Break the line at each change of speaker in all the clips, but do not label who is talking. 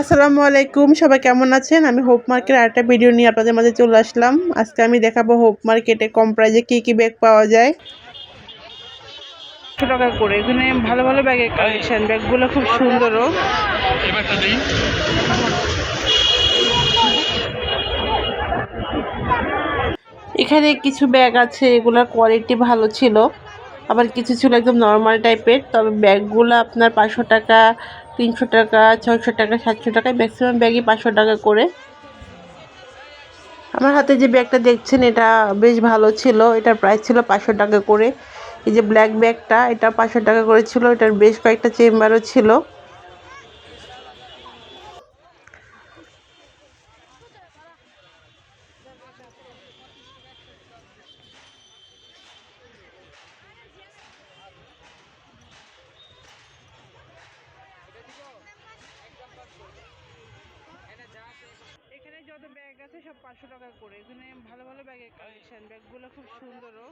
আসসালামু আলাইকুম, সবাই কেমন আছেন? আমি হোপ মার্কেট আরেকটা ভিডিও নিয়ে আপনাদের মাঝে চলে আসলাম। আজকে আমি দেখাবো হোপ মার্কেটে কম প্রাইজে কী কী ব্যাগ পাওয়া যায়। একশো টাকা করে। এখানে ভালো ভালো ব্যাগের কালেকশন ব্যাগগুলো খুব সুন্দরও। এখানে কিছু ব্যাগ আছে, এগুলোর কোয়ালিটি ভালো ছিল। আবার কিছু ছিল একদম নর্মাল টাইপের তবে ব্যাগগুলো আপনার পাঁচশো টাকা তিনশো টাকা, ছয়শো টাকা, সাতশো টাকায় ম্যাক্সিমাম ব্যাগই পাঁচশো টাকা করে। আমার হাতে যে ব্যাগটা দেখছেন, এটা বেশ ভালো ছিল। এটার প্রাইস ছিল পাঁচশো টাকা করে। এই যে ব্ল্যাক ব্যাগটা এটা পাঁচশো টাকা করে ছিল। এটার বেশ কয়েকটা চেম্বারও ছিল। ব্যাগ আছে সব পাঁচশো টাকা করে। এখানে ভালো ভালো ব্যাগের কালেকশান ব্যাগগুলো খুব সুন্দরও।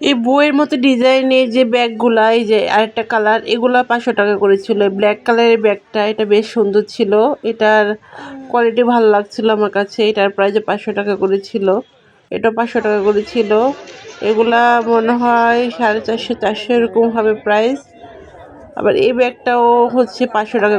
এই বইয়ের মতো ডিজাইনের যে ব্যাগগুলা, এই যে আরেকটা কালার, এগুলা পাঁচশো টাকা করে ছিল ব্ল্যাক কালারের ব্যাগটা, এটা বেশ সুন্দর ছিল। এটার কোয়ালিটি ভালো লাগছিল আমার কাছে। এটার প্রাইসে পাঁচশো টাকা করে ছিল এটা পাঁচশো টাকা করে ছিল এগুলা মনে হয় সাড়ে চারশো চারশো এরকম হবে প্রাইস আবার এই ব্যাগটাও হচ্ছে পাঁচশো টাকা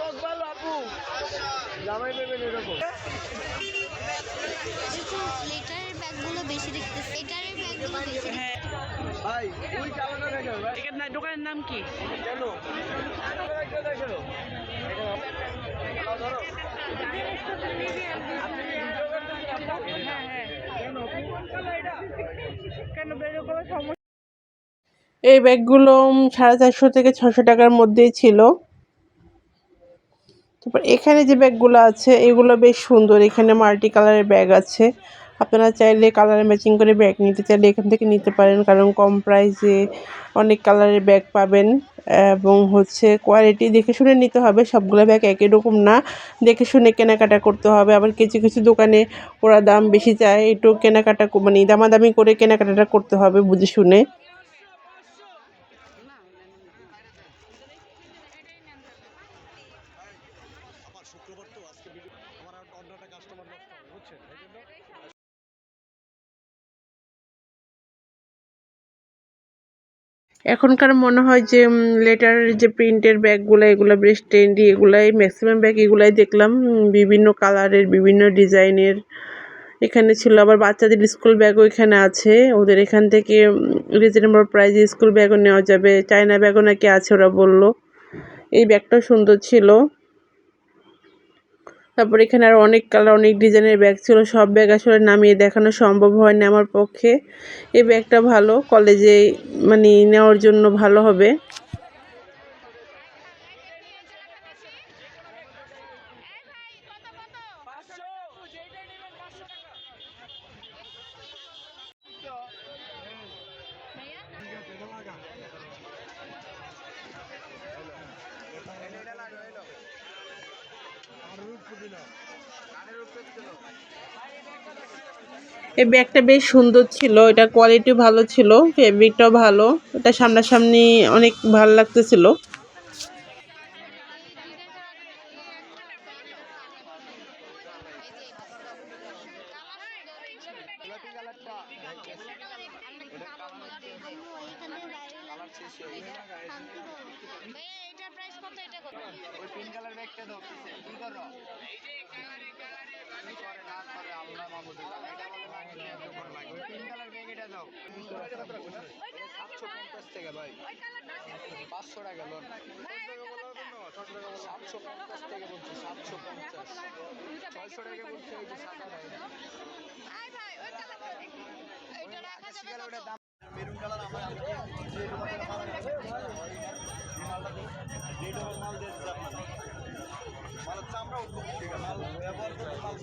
জামাই দেবেন এরকম?
লিটারের ব্যাগগুলো বেশি দেখতেছে। লিটারের ব্যাগগুলো বেশি
ভাই ওই চালানো দেখো ভাই?
এখানে দোকানের নাম কি?
কেন?
হ্যাঁ হ্যাঁ এই ব্যাগগুলো সাড়ে চারশো থেকে ছশো টাকার মধ্যেই ছিল। তারপর এখানে যে ব্যাগগুলো আছে, এগুলো বেশ সুন্দর। এখানে মাল্টি কালারের ব্যাগ আছে। আপনারা চাইলে কালার ম্যাচিং করে ব্যাগ নিতে চাইলে এখান থেকে নিতে পারেন, কারণ কম প্রাইসে অনেক কালারের ব্যাগ পাবেন এবং হচ্ছে কোয়ালিটি দেখে শুনে নিতে হবে। সবগুলো ব্যাগ একই রকম না। দেখে শুনে কেনাকাটা করতে হবে। আবার কিছু কিছু দোকানে ওরা দাম বেশি চায়। একটু কেনাকাটা মানে দামাদামি করে কেনাকাটাটা করতে হবে, বুঝে শুনে।
তো আজকে ভিডিও আমার আর অন্যটা কাস্টমার নষ্ট হবে বুঝছেন? এই জন্য
এখনকার মনে হয় যে লেটারের যে প্রিন্টের ব্যাগগুলো এগুলো বেশ ট্রেন্ডি এগুলাই ম্যাক্সিমাম ব্যাগ এগুলাই দেখলাম। বিভিন্ন কালারের বিভিন্ন ডিজাইনের এখানে ছিল আবার বাচ্চাদের স্কুল ব্যাগও এখানে আছে। ওদের এখান থেকে রিজনেবল প্রাইসে স্কুল ব্যাগও নেওয়া যাবে। চায়না ব্যাগও নাকি আছে ওরা বলল। এই ব্যাগটাও সুন্দর ছিল। তারপর এখানে আর অনেক কালার অনেক ডিজাইনের ব্যাগ ছিল। সব ব্যাগ আসলে নামিয়ে দেখানো সম্ভব হয় হয়নি আমার পক্ষে। এই ব্যাগটা ভালো কলেজে মানে নেওয়ার জন্য ভালো হবে। এই ব্যাগটা বেশ সুন্দর ছিল এটা কোয়ালিটি ভালো ছিল ফেব্রিকটাও ভালো এটা সামনাসামনি অনেক ভালো লাগতেছিল।
এটার প্রাইস কত? এটা কত?
ওই পিঙ্ক কালার ব্যাগটা দাও কি করো কি করে না করে আল্লাহ মাহমুদ এটা বলে না পিঙ্ক সাতশো পঞ্চাশ টাকা ভাই। পাঁচশো টাকা লোন সাতশো পঞ্চাশ টাকা বলছি সাতশো পঞ্চাশ। ছয়শো টাকা বলছি এই যে সাদা ভাই
মেরুন কালার আমার মাল ডবল মাল দিয়েছে আপনার মাল হচ্ছে আমরা উদ্যোগ থেকে মাল ব্যবহার করতে মাল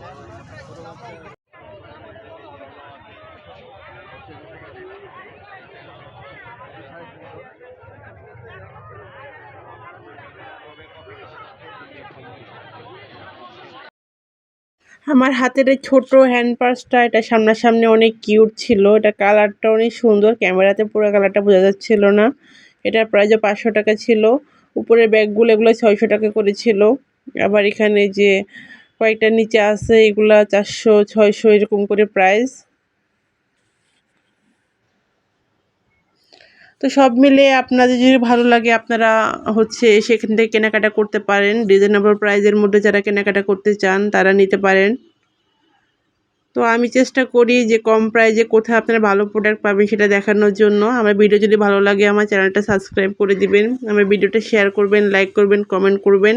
আমার হাতের এই ছোট হ্যান্ড পার্সটা এটা সামনাসামনি অনেক কিউট ছিল। এটা কালারটা অনেক সুন্দর। ক্যামেরাতে পুরো কালারটা বোঝা যাচ্ছিল না। এটার প্রাইস পাঁচশো টাকা ছিল। উপরের ব্যাগগুলো এগুলো ছয়শো টাকা করেছিল আবার এখানে যে কয়েকটা নিচে আছে, এগুলা চারশো, ছয়শো এরকম করে প্রাইস তো সব মিলে আপনাদের যদি ভালো লাগে, আপনারা হচ্ছে সেখান থেকে কেনাকাটা করতে পারেন। রিজনেবল প্রাইজের মধ্যে যারা কেনাকাটা করতে চান, তারা নিতে পারেন। তো আমি চেষ্টা করি যে কম প্রাইজে কোথায় আপনারা ভালো প্রোডাক্ট পাবেন সেটা দেখানোর জন্য। আমার ভিডিও যদি ভালো লাগে, আমার চ্যানেলটা সাবস্ক্রাইব করে দিবেন। আমার ভিডিওটা শেয়ার করবেন লাইক করবেন কমেন্ট করবেন।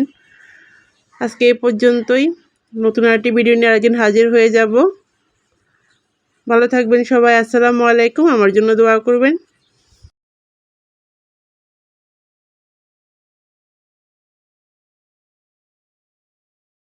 আজকে এ পর্যন্তই। নতুন আরেকটি ভিডিও নিয়ে আরেকদিন হাজির হয়ে যাব। ভালো থাকবেন সবাই। আসসালামু আলাইকুম। আমার জন্য দোয়া করবেন।